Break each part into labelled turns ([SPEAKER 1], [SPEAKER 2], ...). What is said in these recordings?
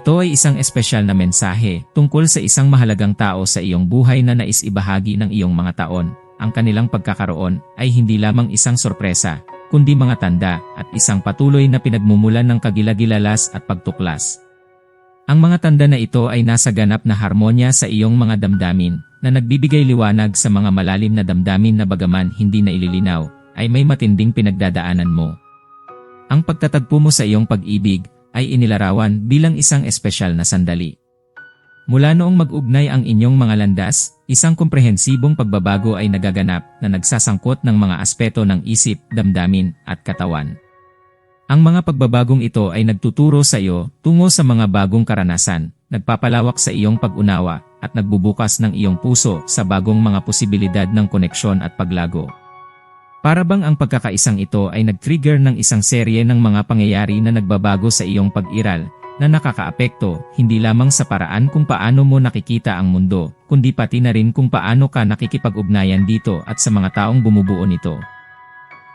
[SPEAKER 1] Ito ay isang espesyal na mensahe tungkol sa isang mahalagang tao sa iyong buhay na nais ibahagi ng iyong mga taon. Ang kanilang pagkakaroon ay hindi lamang isang sorpresa, kundi mga tanda at isang patuloy na pinagmumulan ng kagilagilalas at pagtuklas. Ang mga tanda na ito ay nasa ganap na harmonya sa iyong mga damdamin na nagbibigay liwanag sa mga malalim na damdamin na bagaman hindi na ililinaw, ay may matinding pinagdadaanan mo. Ang pagtatagpo mo sa iyong pag-ibig ay inilarawan bilang isang espesyal na sandali. Mula noong mag-ugnay ang inyong mga landas, isang komprehensibong pagbabago ay nagaganap na nagsasangkot ng mga aspeto ng isip, damdamin, at katawan. Ang mga pagbabagong ito ay nagtuturo sa iyo tungo sa mga bagong karanasan, nagpapalawak sa iyong pag-unawa, at nagbubukas ng iyong puso sa bagong mga posibilidad ng koneksyon at paglago. Para bang ang pagkakaisang ito ay nag-trigger ng isang serye ng mga pangyayari na nagbabago sa iyong pag-iral, na nakakaapekto hindi lamang sa paraan kung paano mo nakikita ang mundo, kundi pati na rin kung paano ka nakikipag-ugnayan dito at sa mga taong bumubuo nito.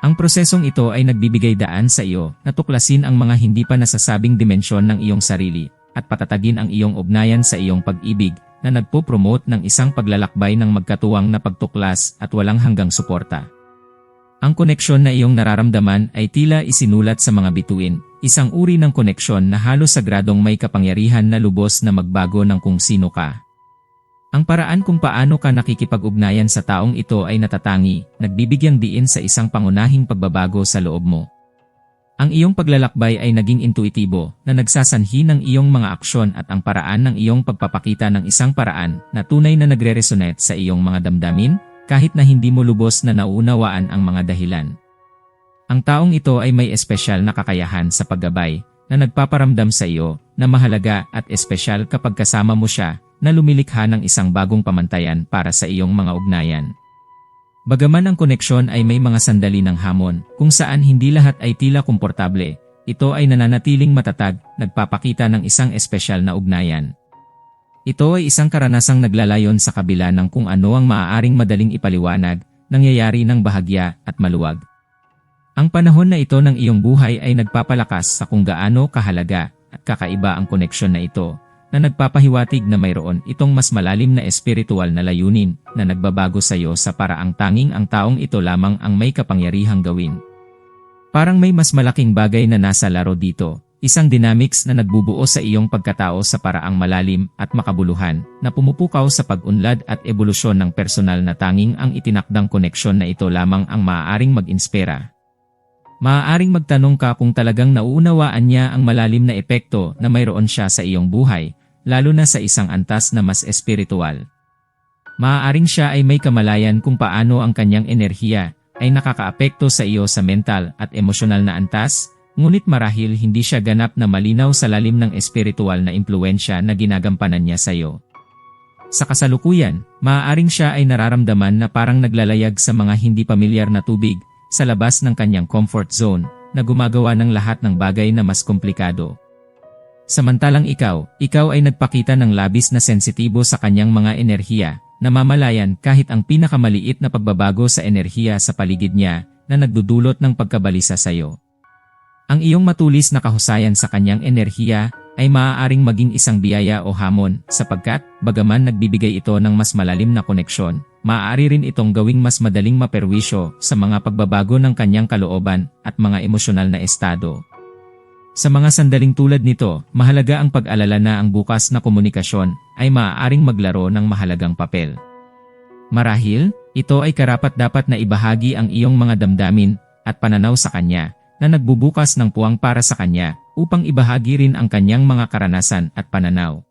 [SPEAKER 1] Ang prosesong ito ay nagbibigay daan sa iyo na tuklasin ang mga hindi pa nasasabing dimensyon ng iyong sarili at patatagin ang iyong ugnayan sa iyong pag-ibig na nagpo-promote ng isang paglalakbay ng magkatuwang na pagtuklas at walang hanggang suporta. Ang koneksyon na iyong nararamdaman ay tila isinulat sa mga bituin, isang uri ng koneksyon na halos sagradong may kapangyarihan na lubos na magbago ng kung sino ka. Ang paraan kung paano ka nakikipag-ugnayan sa taong ito ay natatangi, nagbibigyang diin sa isang pangunahing pagbabago sa loob mo. Ang iyong paglalakbay ay naging intuitibo na nagsasanhi ng iyong mga aksyon at ang paraan ng iyong pagpapakita ng isang paraan na tunay na nagre-resonate sa iyong mga damdamin, kahit na hindi mo lubos na nauunawaan ang mga dahilan. Ang taong ito ay may espesyal na kakayahan sa paggabay na nagpaparamdam sa iyo na mahalaga at espesyal kapag kasama mo siya na lumilikha ng isang bagong pamantayan para sa iyong mga ugnayan. Bagaman ang koneksyon ay may mga sandali ng hamon kung saan hindi lahat ay tila komportable, ito ay nananatiling matatag, nagpapakita ng isang espesyal na ugnayan. Ito ay isang karanasang naglalayon sa kabila ng kung ano ang maaaring madaling ipaliwanag, nangyayari ng bahagya at maluwag. Ang panahon na ito ng iyong buhay ay nagpapalakas sa kung gaano kahalaga at kakaiba ang koneksyon na ito, na nagpapahiwatig na mayroon itong mas malalim na espiritual na layunin na nagbabago sa iyo sa paraang tanging ang taong ito lamang ang may kapangyarihang gawin. Parang may mas malaking bagay na nasa laro dito, Isang dynamics na nagbubuo sa iyong pagkatao sa paraang malalim at makabuluhan na pumupukaw sa pag-unlad at ebolusyon ng personal na tanging ang itinakdang koneksyon na ito lamang ang maaaring mag-inspira. Maaaring magtanong ka kung talagang nauunawaan niya ang malalim na epekto na mayroon siya sa iyong buhay, lalo na sa isang antas na mas espiritual. Maaaring siya ay may kamalayan kung paano ang kanyang enerhiya ay nakakaapekto sa iyo sa mental at emosyonal na antas, Ngunit marahil hindi siya ganap na malinaw sa lalim ng espiritual na impluensya na ginagampanan niya sa iyo. Sa kasalukuyan, maaaring siya ay nararamdaman na parang naglalayag sa mga hindi pamilyar na tubig sa labas ng kanyang comfort zone na gumagawa ng lahat ng bagay na mas komplikado. Samantalang ikaw, ikaw ay nagpakita ng labis na sensitibo sa kanyang mga enerhiya, namamalayan kahit ang pinakamaliit na pagbabago sa enerhiya sa paligid niya na nagdudulot ng pagkabalisa sa iyo. Ang iyong matulis na kahusayan sa kanyang enerhiya ay maaaring maging isang biyaya o hamon sapagkat, bagaman nagbibigay ito ng mas malalim na koneksyon, maaari rin itong gawing mas madaling maperwisyo sa mga pagbabago ng kanyang kalooban at mga emosyonal na estado. Sa mga sandaling tulad nito, mahalaga ang pag-alala na ang bukas na komunikasyon ay maaaring maglaro ng mahalagang papel. Marahil, ito ay karapat-dapat na ibahagi ang iyong mga damdamin at pananaw sa kanya na nagbubukas ng puwang para sa kanya upang ibahagi rin ang kanyang mga karanasan at pananaw.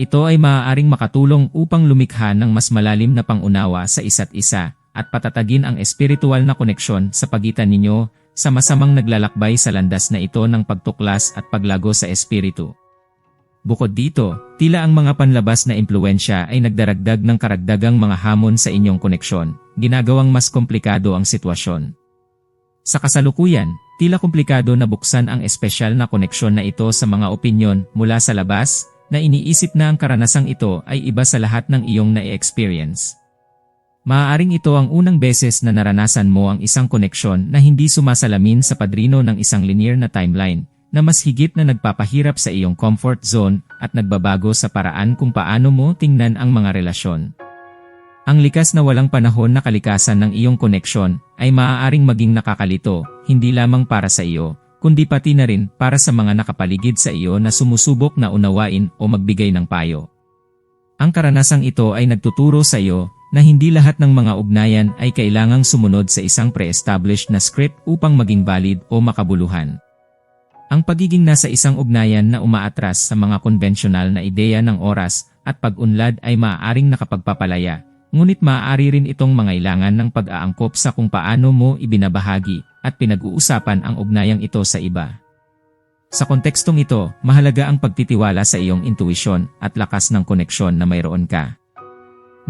[SPEAKER 1] Ito ay maaaring makatulong upang lumikha ng mas malalim na pangunawa sa isa't isa at patatagin ang espiritual na koneksyon sa pagitan ninyo sa masamang naglalakbay sa landas na ito ng pagtuklas at paglago sa espiritu. Bukod dito, tila ang mga panlabas na impluensya ay nagdaragdag ng karagdagang mga hamon sa inyong koneksyon, ginagawang mas komplikado ang sitwasyon. Sa kasalukuyan, tila komplikado na buksan ang espesyal na koneksyon na ito sa mga opinyon mula sa labas, na iniisip na ang karanasang ito ay iba sa lahat ng iyong na-experience. Maaaring ito ang unang beses na naranasan mo ang isang koneksyon na hindi sumasalamin sa padrino ng isang linear na timeline, na mas higit na nagpapahirap sa iyong comfort zone at nagbabago sa paraan kung paano mo tingnan ang mga relasyon. Ang likas na walang panahon na kalikasan ng iyong koneksyon ay maaaring maging nakakalito, hindi lamang para sa iyo, kundi pati na rin para sa mga nakapaligid sa iyo na sumusubok na unawain o magbigay ng payo. Ang karanasang ito ay nagtuturo sa iyo na hindi lahat ng mga ugnayan ay kailangang sumunod sa isang pre-established na script upang maging valid o makabuluhan. Ang pagiging nasa isang ugnayan na umaatras sa mga konbensyonal na ideya ng oras at pag-unlad ay maaaring nakapagpapalaya Ngunit maaari rin itong mangailangan ng pag-aangkop sa kung paano mo ibinabahagi at pinag-uusapan ang ugnayang ito sa iba. Sa kontekstong ito, mahalaga ang pagtitiwala sa iyong intuisyon at lakas ng koneksyon na mayroon ka.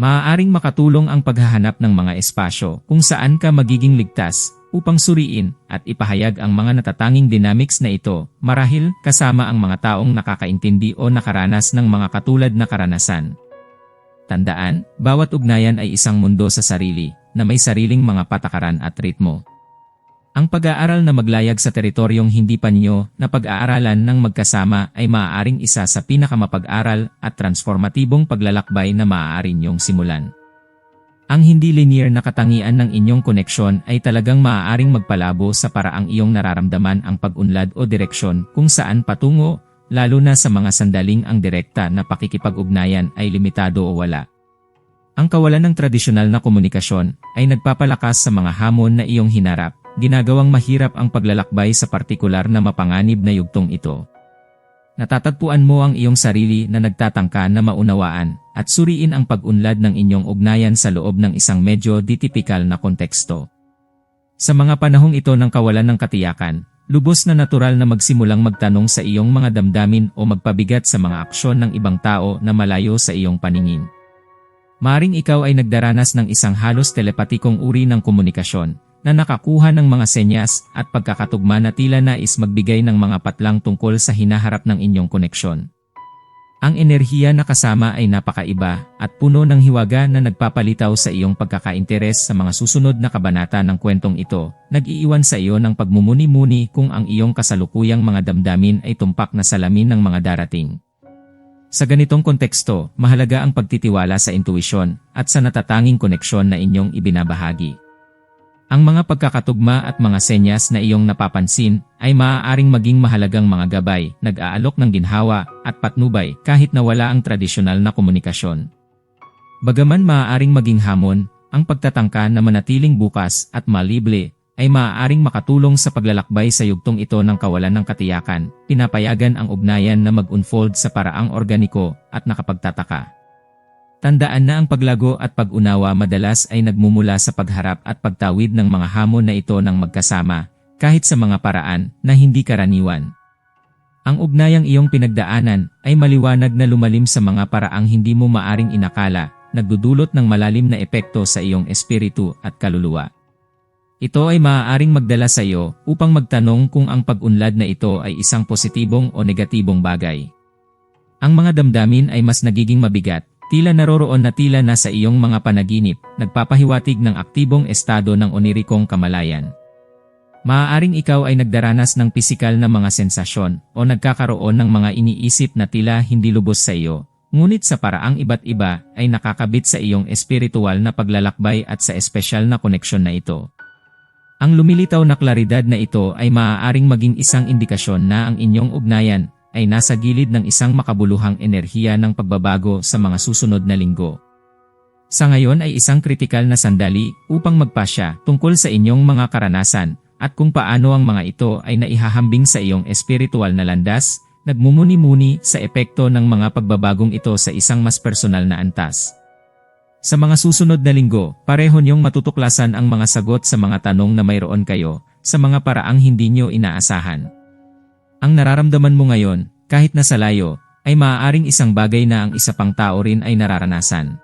[SPEAKER 1] Maaaring makatulong ang paghahanap ng mga espasyo kung saan ka magiging ligtas upang suriin at ipahayag ang mga natatanging dynamics na ito marahil kasama ang mga taong nakakaintindi o nakaranas ng mga katulad na karanasan. Tandaan, bawat ugnayan ay isang mundo sa sarili, na may sariling mga patakaran at ritmo. Ang pag-aaral na maglayag sa teritoryong hindi panyo na pag-aaralan ng magkasama ay maaaring isa sa pinakamapag-aral at transformatibong paglalakbay na maaari niyong simulan. Ang hindi linear na katangian ng inyong koneksyon ay talagang maaaring magpalabo sa paraang iyong nararamdaman ang pag-unlad o direksyon kung saan patungo lalo na sa mga sandaling ang direkta na pakikipag-ugnayan ay limitado o wala. Ang kawalan ng tradisyonal na komunikasyon ay nagpapalakas sa mga hamon na iyong hinarap, ginagawang mahirap ang paglalakbay sa partikular na mapanganib na yugtong ito. Natatagpuan mo ang iyong sarili na nagtatangka na maunawaan at suriin ang pag-unlad ng inyong ugnayan sa loob ng isang medyo ditipikal na konteksto. Sa mga panahong ito ng kawalan ng katiyakan, Lubos na natural na magsimulang magtanong sa iyong mga damdamin o magpabigat sa mga aksyon ng ibang tao na malayo sa iyong paningin. Maring ikaw ay nagdaranas ng isang halos telepatikong uri ng komunikasyon na nakakuha ng mga senyas at pagkakatugma na tila nais magbigay ng mga patlang tungkol sa hinaharap ng inyong koneksyon. Ang enerhiya na kasama ay napakaiba at puno ng hiwaga na nagpapalitaw sa iyong pagkakainteres sa mga susunod na kabanata ng kwentong ito, nag-iiwan sa iyo ng pagmumuni-muni kung ang iyong kasalukuyang mga damdamin ay tumpak na salamin ng mga darating. Sa ganitong konteksto, mahalaga ang pagtitiwala sa intuisyon at sa natatanging koneksyon na inyong ibinabahagi. Ang mga pagkakatugma at mga senyas na iyong napapansin ay maaaring maging mahalagang mga gabay, nag-aalok ng ginhawa at patnubay kahit na wala ang tradisyonal na komunikasyon. Bagaman maaaring maging hamon, ang pagtatangka na manatiling bukas at malible ay maaaring makatulong sa paglalakbay sa yugtong ito ng kawalan ng katiyakan, pinapayagan ang ugnayan na mag-unfold sa paraang organiko at nakapagtataka. Tandaan na ang paglago at pag-unawa madalas ay nagmumula sa pagharap at pagtawid ng mga hamon na ito ng magkasama, kahit sa mga paraan na hindi karaniwan. Ang ugnayang iyong pinagdaanan ay maliwanag na lumalim sa mga paraang hindi mo maaring inakala, nagdudulot ng malalim na epekto sa iyong espiritu at kaluluwa. Ito ay maaaring magdala sa iyo upang magtanong kung ang pag-unlad na ito ay isang positibong o negatibong bagay. Ang mga damdamin ay mas nagiging mabigat Tila naroroon na tila na sa iyong mga panaginip, nagpapahiwatig ng aktibong estado ng onirikong kamalayan. Maaaring ikaw ay nagdaranas ng pisikal na mga sensasyon o nagkakaroon ng mga iniisip na tila hindi lubos sa iyo, ngunit sa paraang iba't iba ay nakakabit sa iyong espiritual na paglalakbay at sa espesyal na koneksyon na ito. Ang lumilitaw na klaridad na ito ay maaaring maging isang indikasyon na ang inyong ugnayan ay nasa gilid ng isang makabuluhang enerhiya ng pagbabago sa mga susunod na linggo. Sa ngayon ay isang kritikal na sandali upang magpasya tungkol sa inyong mga karanasan at kung paano ang mga ito ay naihahambing sa iyong espiritual na landas, nagmumuni-muni sa epekto ng mga pagbabagong ito sa isang mas personal na antas. Sa mga susunod na linggo, pareho niyong matutuklasan ang mga sagot sa mga tanong na mayroon kayo sa mga paraang hindi niyo inaasahan. Ang nararamdaman mo ngayon, kahit nasa layo, ay maaaring isang bagay na ang isa pang tao rin ay nararanasan.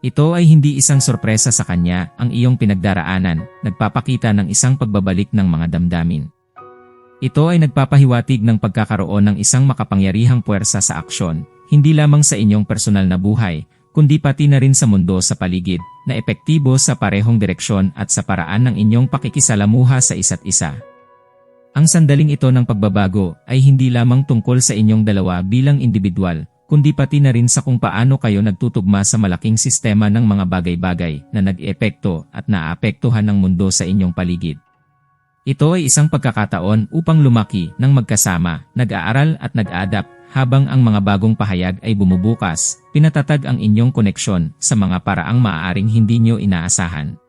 [SPEAKER 1] Ito ay hindi isang sorpresa sa kanya ang iyong pinagdaraanan, nagpapakita ng isang pagbabalik ng mga damdamin. Ito ay nagpapahiwatig ng pagkakaroon ng isang makapangyarihang puwersa sa aksyon, hindi lamang sa inyong personal na buhay, kundi pati na rin sa mundo sa paligid, na epektibo sa parehong direksyon at sa paraan ng inyong pakikisalamuha sa isa't isa. Ang sandaling ito ng pagbabago ay hindi lamang tungkol sa inyong dalawa bilang individual, kundi pati na rin sa kung paano kayo nagtutugma sa malaking sistema ng mga bagay-bagay na nag-epekto at naapektuhan ng mundo sa inyong paligid. Ito ay isang pagkakataon upang lumaki ng magkasama, nag-aaral at nag-adapt habang ang mga bagong pahayag ay bumubukas, pinatatag ang inyong koneksyon sa mga paraang maaaring hindi nyo inaasahan.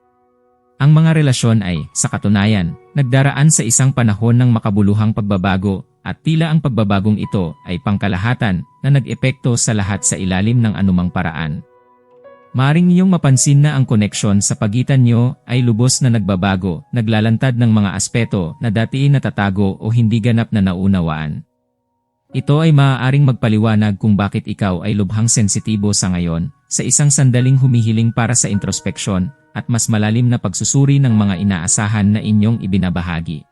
[SPEAKER 1] Ang mga relasyon ay, sa katunayan, nagdaraan sa isang panahon ng makabuluhang pagbabago at tila ang pagbabagong ito ay pangkalahatan na nag-epekto sa lahat sa ilalim ng anumang paraan. Maaring niyong mapansin na ang koneksyon sa pagitan niyo ay lubos na nagbabago, naglalantad ng mga aspeto na dati natatago o hindi ganap na naunawaan. Ito ay maaaring magpaliwanag kung bakit ikaw ay lubhang sensitibo sa ngayon, sa isang sandaling humihiling para sa introspeksyon at mas malalim na pagsusuri ng mga inaasahan na inyong ibinabahagi.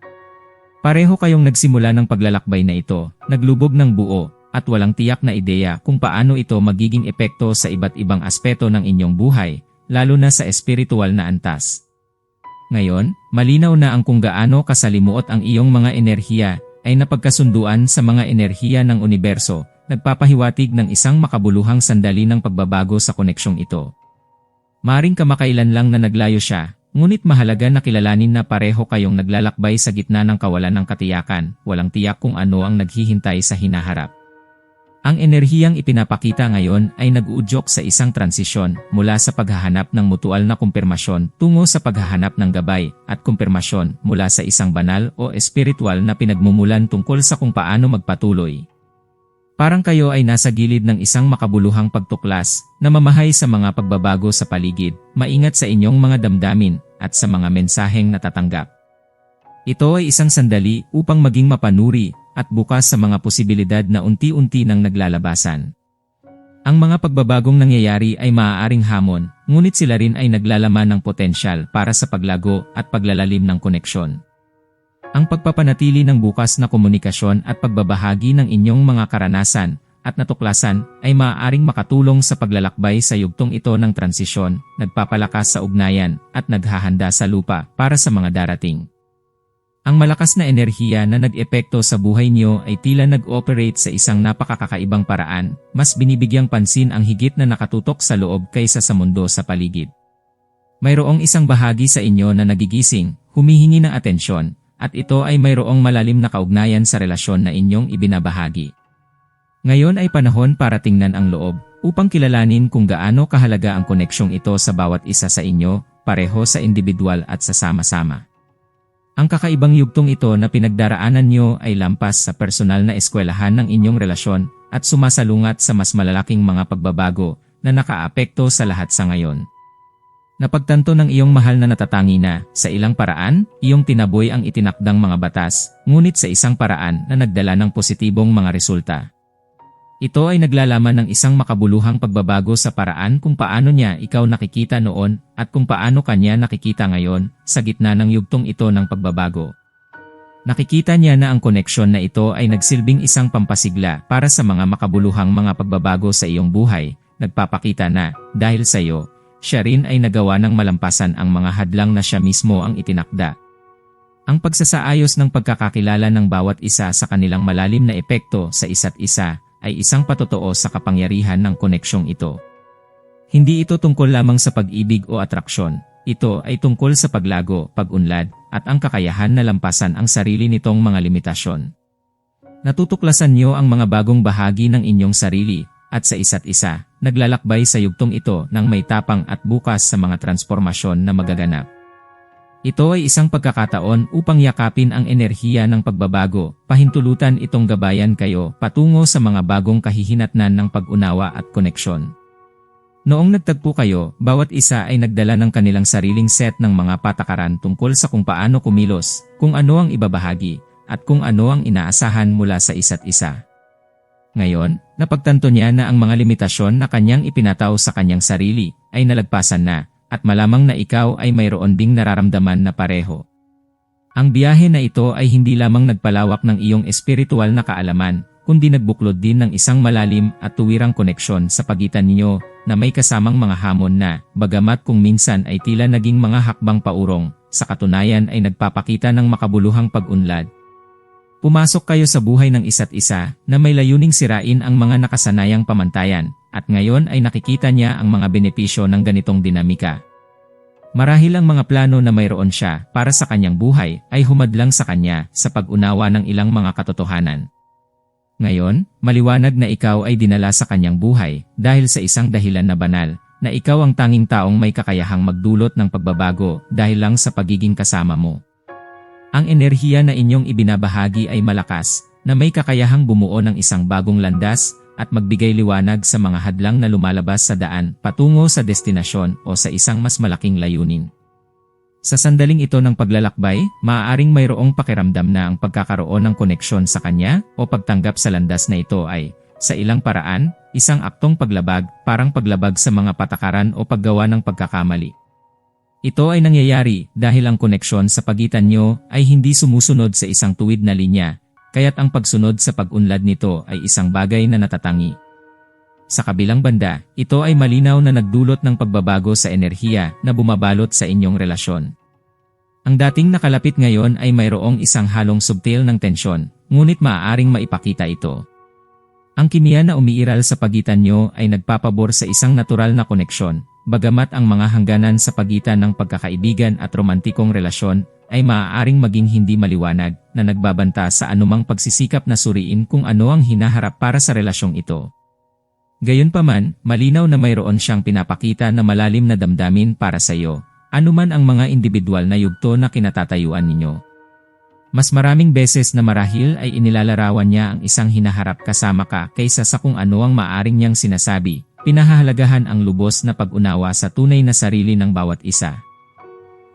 [SPEAKER 1] Pareho kayong nagsimula ng paglalakbay na ito, naglubog ng buo, at walang tiyak na ideya kung paano ito magiging epekto sa iba't ibang aspeto ng inyong buhay, lalo na sa espiritual na antas. Ngayon, malinaw na ang kung gaano kasalimuot ang iyong mga enerhiya ay napagkasunduan sa mga enerhiya ng universo, nagpapahiwatig ng isang makabuluhang sandali ng pagbabago sa koneksyong ito. Maring kamakailan lang na naglayo siya, ngunit mahalaga na kilalanin na pareho kayong naglalakbay sa gitna ng kawalan ng katiyakan, walang tiyak kung ano ang naghihintay sa hinaharap. Ang enerhiyang ipinapakita ngayon ay nag-uudyok sa isang transisyon mula sa paghahanap ng mutual na kumpirmasyon tungo sa paghahanap ng gabay at kumpirmasyon mula sa isang banal o espiritual na pinagmumulan tungkol sa kung paano magpatuloy. Parang kayo ay nasa gilid ng isang makabuluhang pagtuklas na mamahay sa mga pagbabago sa paligid, maingat sa inyong mga damdamin at sa mga mensaheng natatanggap. Ito ay isang sandali upang maging mapanuri at bukas sa mga posibilidad na unti-unti nang naglalabasan. Ang mga pagbabagong nangyayari ay maaaring hamon, ngunit sila rin ay naglalaman ng potensyal para sa paglago at paglalalim ng koneksyon. Ang pagpapanatili ng bukas na komunikasyon at pagbabahagi ng inyong mga karanasan at natuklasan ay maaaring makatulong sa paglalakbay sa yugtong ito ng transisyon, nagpapalakas sa ugnayan at naghahanda sa lupa para sa mga darating. Ang malakas na enerhiya na nag-epekto sa buhay niyo ay tila nag-operate sa isang napakakakaibang paraan, mas binibigyang pansin ang higit na nakatutok sa loob kaysa sa mundo sa paligid. Mayroong isang bahagi sa inyo na nagigising, humihingi ng atensyon, at ito ay mayroong malalim na kaugnayan sa relasyon na inyong ibinabahagi. Ngayon ay panahon para tingnan ang loob, upang kilalanin kung gaano kahalaga ang koneksyong ito sa bawat isa sa inyo, pareho sa individual at sa sama-sama. Ang kakaibang yugtong ito na pinagdaraanan nyo ay lampas sa personal na eskwelahan ng inyong relasyon at sumasalungat sa mas malalaking mga pagbabago na nakaapekto sa lahat sa ngayon. Napagtanto ng iyong mahal na natatangi na, sa ilang paraan, iyong tinaboy ang itinakdang mga batas, ngunit sa isang paraan na nagdala ng positibong mga resulta. Ito ay naglalaman ng isang makabuluhang pagbabago sa paraan kung paano niya ikaw nakikita noon at kung paano kanya nakikita ngayon sa gitna ng yugtong ito ng pagbabago. Nakikita niya na ang koneksyon na ito ay nagsilbing isang pampasigla para sa mga makabuluhang mga pagbabago sa iyong buhay, nagpapakita na, dahil sa iyo, siya rin ay nagawa ng malampasan ang mga hadlang na siya mismo ang itinakda. Ang pagsasaayos ng pagkakakilala ng bawat isa sa kanilang malalim na epekto sa isa't isa ay isang patotoo sa kapangyarihan ng koneksyong ito. Hindi ito tungkol lamang sa pag-ibig o atraksyon, ito ay tungkol sa paglago, pag-unlad, at ang kakayahan na lampasan ang sarili nitong mga limitasyon. Natutuklasan niyo ang mga bagong bahagi ng inyong sarili at sa isa't isa, naglalakbay sa yugtong ito ng may tapang at bukas sa mga transformasyon na magaganap. Ito ay isang pagkakataon upang yakapin ang enerhiya ng pagbabago, pahintulutan itong gabayan kayo patungo sa mga bagong kahihinatnan ng pag-unawa at koneksyon. Noong nagtagpo kayo, bawat isa ay nagdala ng kanilang sariling set ng mga patakaran tungkol sa kung paano kumilos, kung ano ang ibabahagi, at kung ano ang inaasahan mula sa isa't isa. Ngayon, napagtanto niya na ang mga limitasyon na kanyang ipinataw sa kanyang sarili ay nalagpasan na, at malamang na ikaw ay mayroon ding nararamdaman na pareho. Ang biyahe na ito ay hindi lamang nagpalawak ng iyong espiritual na kaalaman, kundi nagbuklod din ng isang malalim at tuwirang koneksyon sa pagitan ninyo na may kasamang mga hamon na, bagamat kung minsan ay tila naging mga hakbang paurong, sa katunayan ay nagpapakita ng makabuluhang pag-unlad. Pumasok kayo sa buhay ng isa't isa na may layuning sirain ang mga nakasanayang pamantayan at ngayon ay nakikita niya ang mga benepisyo ng ganitong dinamika. Marahil ang mga plano na mayroon siya para sa kanyang buhay ay humadlang sa kanya sa pag-unawa ng ilang mga katotohanan. Ngayon, maliwanag na ikaw ay dinala sa kanyang buhay dahil sa isang dahilan na banal, na ikaw ang tanging taong may kakayahang magdulot ng pagbabago dahil lang sa pagiging kasama mo. Ang enerhiya na inyong ibinabahagi ay malakas, na may kakayahang bumuo ng isang bagong landas at magbigay liwanag sa mga hadlang na lumalabas sa daan patungo sa destinasyon o sa isang mas malaking layunin. Sa sandaling ito ng paglalakbay, maaaring mayroong pakiramdam na ang pagkakaroon ng koneksyon sa kanya o pagtanggap sa landas na ito ay, sa ilang paraan, isang aktong paglabag, parang paglabag sa mga patakaran o paggawa ng pagkakamali. Ito ay nangyayari dahil ang koneksyon sa pagitan nyo ay hindi sumusunod sa isang tuwid na linya, kaya't ang pagsunod sa pag-unlad nito ay isang bagay na natatangi. Sa kabilang banda, ito ay malinaw na nagdulot ng pagbabago sa enerhiya na bumabalot sa inyong relasyon. Ang dating nakalapit ngayon ay mayroong isang halong subtil ng tensyon, ngunit maaaring maipakita ito. Ang kimiya na umiiral sa pagitan nyo ay nagpapabor sa isang natural na koneksyon, Bagamat ang mga hangganan sa pagitan ng pagkakaibigan at romantikong relasyon ay maaaring maging hindi maliwanag na nagbabanta sa anumang pagsisikap na suriin kung ano ang hinaharap para sa relasyong ito. Gayunpaman, malinaw na mayroon siyang pinapakita na malalim na damdamin para sa iyo, anuman ang mga individual na yugto na kinatatayuan ninyo. Mas maraming beses na marahil ay inilalarawan niya ang isang hinaharap kasama ka kaysa sa kung ano ang maaring niyang sinasabi, Pinahahalagahan ang lubos na pag-unawa sa tunay na sarili ng bawat isa.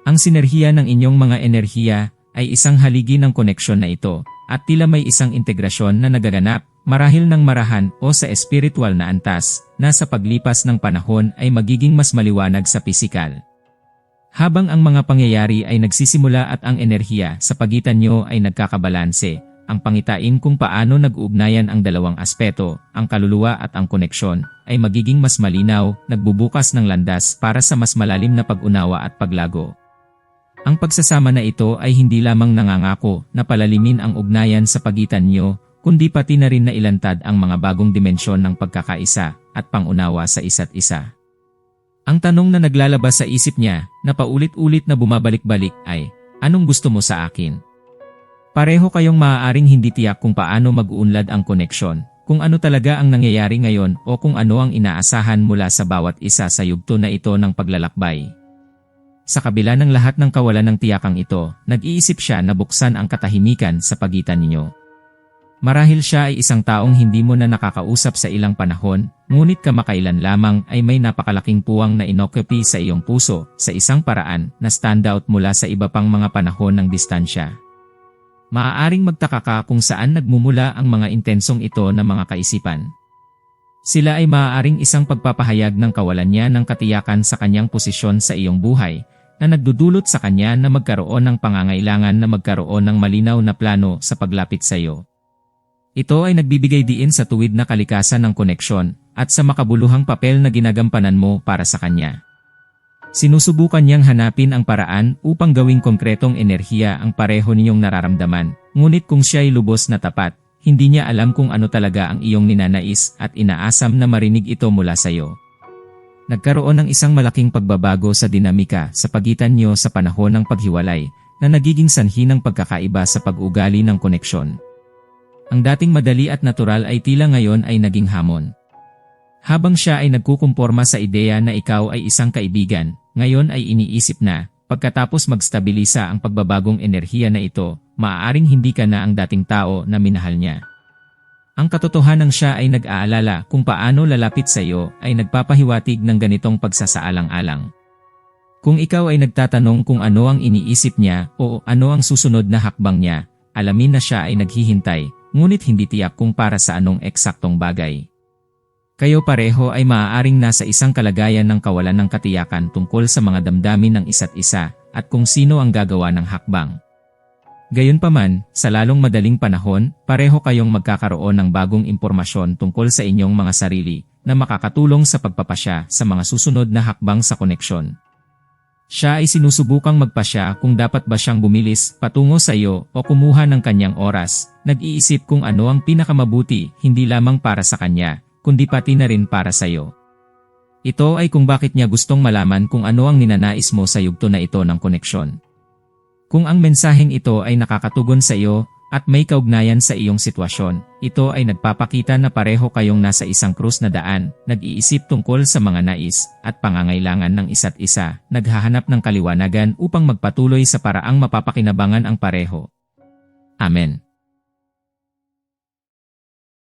[SPEAKER 1] Ang sinerhiya ng inyong mga enerhiya ay isang haligi ng koneksyon na ito at tila may isang integrasyon na nagaganap marahil ng marahan o sa espiritual na antas na sa paglipas ng panahon ay magiging mas maliwanag sa pisikal. Habang ang mga pangyayari ay nagsisimula at ang enerhiya sa pagitan nyo ay nagkakabalanse, ang pangitain kung paano nag-uugnayan ang dalawang aspeto, ang kaluluwa at ang koneksyon, ay magiging mas malinaw, nagbubukas ng landas para sa mas malalim na pag-unawa at paglago. Ang pagsasama na ito ay hindi lamang nangangako na palalimin ang ugnayan sa pagitan niyo, kundi pati na rin na ilantad ang mga bagong dimensyon ng pagkakaisa at pangunawa sa isa't isa. Ang tanong na naglalabas sa isip niya na paulit-ulit na bumabalik-balik ay, Anong gusto mo sa akin? Pareho kayong maaaring hindi tiyak kung paano mag-uunlad ang koneksyon, kung ano talaga ang nangyayari ngayon o kung ano ang inaasahan mula sa bawat isa sa yugto na ito ng paglalakbay. Sa kabila ng lahat ng kawalan ng tiyakang ito, nag-iisip siya na buksan ang katahimikan sa pagitan ninyo. Marahil siya ay isang taong hindi mo na nakakausap sa ilang panahon, ngunit kamakailan lamang ay may napakalaking puwang na inokupi sa iyong puso sa isang paraan na standout mula sa iba pang mga panahon ng distansya. Maaaring magtaka ka kung saan nagmumula ang mga intensong ito ng mga kaisipan. Sila ay maaaring isang pagpapahayag ng kawalan niya ng katiyakan sa kanyang posisyon sa iyong buhay, na nagdudulot sa kanya na magkaroon ng pangangailangan na magkaroon ng malinaw na plano sa paglapit sa iyo. Ito ay nagbibigay diin sa tuwid na kalikasan ng koneksyon at sa makabuluhang papel na ginagampanan mo para sa kanya. Sinusubukan niyang hanapin ang paraan upang gawing konkretong enerhiya ang pareho ninyong nararamdaman. Ngunit kung siya ay lubos na tapat, hindi niya alam kung ano talaga ang iyong ninanais at inaasam na marinig ito mula sa iyo. Nagkaroon ng isang malaking pagbabago sa dinamika sa pagitan niyo sa panahon ng paghiwalay na nagiging sanhi ng pagkakaiba sa pag-ugali ng koneksyon. Ang dating madali at natural ay tila ngayon ay naging hamon. Habang siya ay nagkukumporma sa ideya na ikaw ay isang kaibigan, ngayon ay iniisip na, pagkatapos magstabilisa ang pagbabagong enerhiya na ito, maaaring hindi ka na ang dating tao na minahal niya. Ang katotohanan siya ay nag-aalala kung paano lalapit sa iyo ay nagpapahiwatig ng ganitong pagsasaalang-alang. Kung ikaw ay nagtatanong kung ano ang iniisip niya o ano ang susunod na hakbang niya, alamin na siya ay naghihintay, ngunit hindi tiyak kung para sa anong eksaktong bagay. Kayo pareho ay maaaring nasa isang kalagayan ng kawalan ng katiyakan tungkol sa mga damdamin ng isa't isa at kung sino ang gagawa ng hakbang. Gayunpaman, sa lalong madaling panahon, pareho kayong magkakaroon ng bagong impormasyon tungkol sa inyong mga sarili na makakatulong sa pagpapasya sa mga susunod na hakbang sa koneksyon. Siya ay sinusubukang magpasya kung dapat ba siyang bumilis patungo sa iyo o kumuha ng kanyang oras, nag-iisip kung ano ang pinakamabuti hindi lamang para sa kanya, kundi pati na rin para sa iyo. Ito ay kung bakit niya gustong malaman kung ano ang ninanais mo sa yugto na ito ng koneksyon. Kung ang mensaheng ito ay nakakatugon sa iyo at may kaugnayan sa iyong sitwasyon, ito ay nagpapakita na pareho kayong nasa isang krus na daan, nag-iisip tungkol sa mga nais at pangangailangan ng isa't isa, naghahanap ng kaliwanagan upang magpatuloy sa paraang mapapakinabangan ang pareho. Amen.